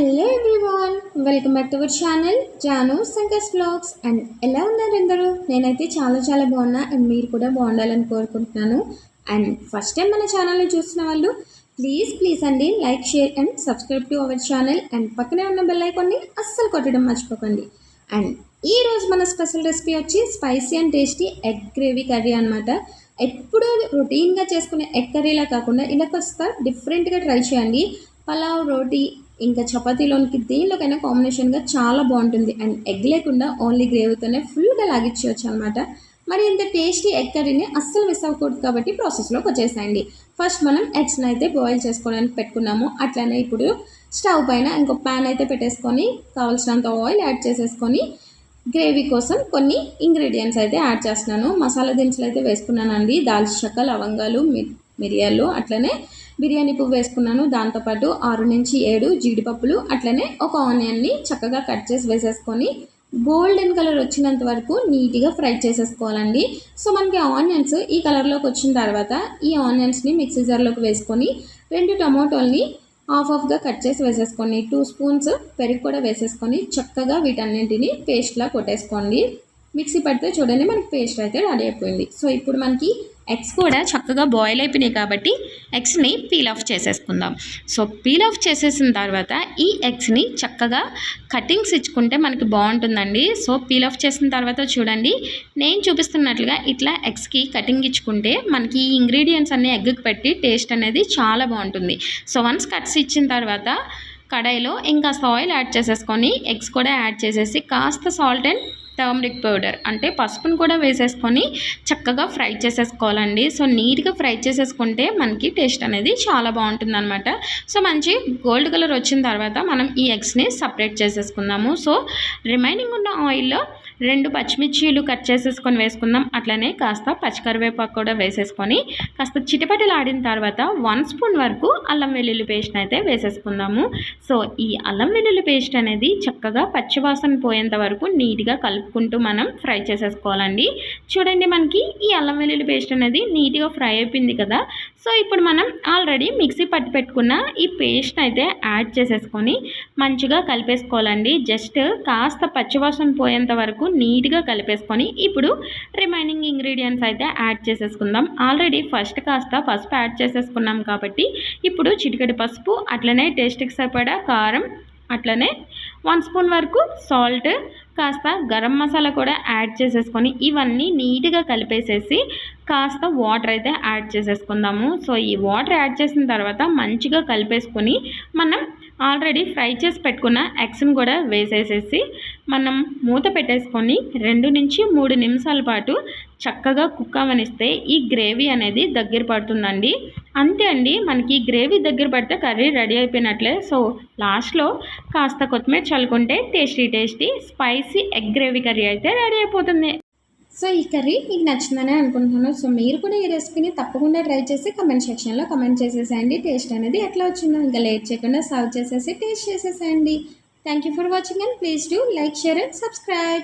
Hello everyone welcome back to our channel Janu Shankar's vlogs and ఎలా ఉన్నారు అందరూ? నేనైతే చాలా చాలా బాగున్నా అండ్ మీరు కూడా బాగుండాలని కోరుకుంటున్నాను. అండ్ ఫస్ట్ టైం మన ఛానల్ని చూస్తున్న వాళ్ళు ప్లీజ్ ప్లీజ్ అండి like share and subscribe to our channel and పక్కనే ఉన్న బెల్ ఐకాన్ని అస్సలు కొట్టడం మర్చిపోకండి. అండ్ ఈరోజు మన స్పెషల్ రెసిపీ వచ్చి spicy and tasty egg gravy curry అనమాట ఎప్పుడూ రొటీన్గా చేసుకునే ఎగ్ కర్రీలా కాకుండా ఇలా కాస్త డిఫరెంట్గా ట్రై చేయండి. పలావ్ రోటీ ఇంకా చపాతీలోనికి దేనిలోకైనా కాంబినేషన్గా చాలా బాగుంటుంది. అండ్ ఎగ్ లేకుండా ఓన్లీ గ్రేవీతోనే ఫుల్గా లాగిచ్చేయచ్చు అనమాట మరి ఇంత టేస్టీ ఎగ్ కర్రీని అస్సలు మిస్ అవ్వకూడదు కాబట్టి ప్రాసెస్లోకి వచ్చేసాయండి. ఫస్ట్ మనం ఎగ్స్ని అయితే బాయిల్ చేసుకోవడానికి పెట్టుకున్నాము. అట్లనే ఇప్పుడు స్టవ్ పైన ఇంకో ప్యాన్ అయితే పెట్టేసుకొని కావాల్సినంత ఆయిల్ యాడ్ చేసేసుకొని గ్రేవీ కోసం కొన్ని ఇంగ్రీడియంట్స్ అయితే యాడ్ చేస్తున్నాను. మసాలా దినుసులు అయితే వేసుకున్నానండి. దాల్చిన చెక్క లవంగాలు మిరియాలు అట్లనే బిర్యానీ పువ్వు వేసుకున్నాను. దాంతోపాటు ఆరు నుంచి ఏడు జీడిపప్పులు అట్లనే ఒక ఆనియన్ని చక్కగా కట్ చేసి వేసేసుకొని గోల్డెన్ కలర్ వచ్చినంత వరకు నీట్గా ఫ్రై చేసేసుకోవాలండి. సో మనకి ఆనియన్స్ ఈ కలర్లోకి వచ్చిన తర్వాత ఈ ఆనియన్స్ని మిక్సీ జార్లోకి వేసుకొని రెండు టమాటోల్ని హాఫ్ హాఫ్గా కట్ చేసి వేసేసుకోండి. టూ స్పూన్స్ పెరుగు కూడా వేసేసుకొని చక్కగా వీటన్నింటిని పేస్ట్లా కొట్టేసుకోండి. మిక్సీ పడితే చూడండి మనకి పేస్ట్ అయితే రెడీ అయిపోయింది. సో ఇప్పుడు మనకి ఎగ్స్ కూడా చక్కగా బాయిల్ అయిపోయినాయి కాబట్టి ఎగ్స్ని పీల్ ఆఫ్ చేసేసుకుందాం. సో పీల్ ఆఫ్ చేసేసిన తర్వాత ఈ ఎగ్స్ని చక్కగా కటింగ్స్ ఇచ్చుకుంటే మనకి బాగుంటుందండి. సో పీల్ ఆఫ్ చేసిన తర్వాత చూడండి నేను చూపిస్తున్నట్లుగా ఇట్లా ఎగ్స్కి కటింగ్ ఇచ్చుకుంటే మనకి ఈ ఇంగ్రీడియంట్స్ అన్నీ ఎగ్కి పెట్టి టేస్ట్ అనేది చాలా బాగుంటుంది. సో వన్స్ కట్స్ ఇచ్చిన తర్వాత కడాయిలో ఇంకా సాయిల్ యాడ్ చేసేసుకొని ఎగ్స్ కూడా యాడ్ చేసేసి కాస్త సాల్ట్ అండ్ టర్మరిక్ పౌడర్ అంటే పసుపును కూడా వేసేసుకొని చక్కగా ఫ్రై చేసేసుకోవాలండి. సో నీట్గా ఫ్రై చేసేసుకుంటే మనకి టేస్ట్ అనేది చాలా బాగుంటుంది అనమాట సో మంచి గోల్డ్ కలర్ వచ్చిన తర్వాత మనం ఈ ఎగ్స్ని సపరేట్ చేసేసుకుందాము. సో రిమైనింగ్ ఉన్న ఆయిల్లో రెండు పచ్చిమిర్చీలు కట్ చేసేసుకొని వేసుకుందాం. అట్లనే కాస్త పచ్చికరివేపాకు కూడా వేసేసుకొని కాస్త చిటపటలాడిన తర్వాత వన్ స్పూన్ వరకు అల్లం వెల్లుల్లి పేస్ట్ అయితే వేసేసుకుందాము. సో ఈ అల్లం వెల్లుల్లి పేస్ట్ అనేది చక్కగా పచ్చివాసన పోయేంత వరకు నీట్గా కలుపుకుంటూ మనం ఫ్రై చేసేసుకోవాలండి. చూడండి మనకి ఈ అల్లం వెల్లుల్లి పేస్ట్ అనేది నీట్గా ఫ్రై అయిపోయింది కదా. సో ఇప్పుడు మనం ఆల్రెడీ మిక్సీ పట్టి పెట్టుకున్న ఈ పేస్ట్ అయితే యాడ్ చేసేసుకొని మంచిగా కలిపేసుకోవాలండి. జస్ట్ కాస్త పచ్చివాసన పోయేంత వరకు నీట్గా కలిపేసుకొని ఇప్పుడు రిమైనింగ్ ఇంగ్రీడియంట్స్ అయితే యాడ్ చేసేసుకుందాం. ఆల్రెడీ ఫస్ట్ కాస్త పసుపు యాడ్ చేసేసుకున్నాం కాబట్టి ఇప్పుడు చిటికడి పసుపు అట్లనే టేస్ట్కి సరిపడా కారం అట్లనే వన్ స్పూన్ వరకు సాల్ట్ కాస్త గరం మసాలా కూడా యాడ్ చేసేసుకొని ఇవన్నీ నీట్గా కలిపేసేసి కాస్త వాటర్ అయితే యాడ్ చేసేసుకుందాము. సో ఈ వాటర్ యాడ్ చేసిన తర్వాత మంచిగా కలిపేసుకొని మనం ఆల్రెడీ ఫ్రై చేసి పెట్టుకున్న ఎగ్స్ని కూడా వేసేసేసి మనం మూత పెట్టేసుకొని రెండు నుంచి మూడు నిమిషాల పాటు చక్కగా కుక్ అవనిస్తే ఈ గ్రేవీ అనేది దగ్గర పడుతుందండి. అంతే అండి మనకి గ్రేవీ దగ్గర పడితే కర్రీ రెడీ అయిపోయినట్లే. సో లాస్ట్లో కాస్త కొత్తిమీర చల్లుకుంటే tasty tasty spicy egg gravy curry అయితే రెడీ అయిపోతుంది. సో ఈ కర్రీ మీకు నచ్చిందనే అనుకుంటున్నాను. సో మీరు కూడా ఈ రెసిపీని తప్పకుండా ట్రై చేసి కమెంట్ సెక్షన్లో కమెంట్ చేసేసేయండి. టేస్ట్ అనేది ఎట్లా వచ్చిందో ఇంకా లేట్ చేయకుండా సర్వ్ చేసేసి టేస్ట్ చేసేసేయండి. Thank you for watching and please do like, share and subscribe.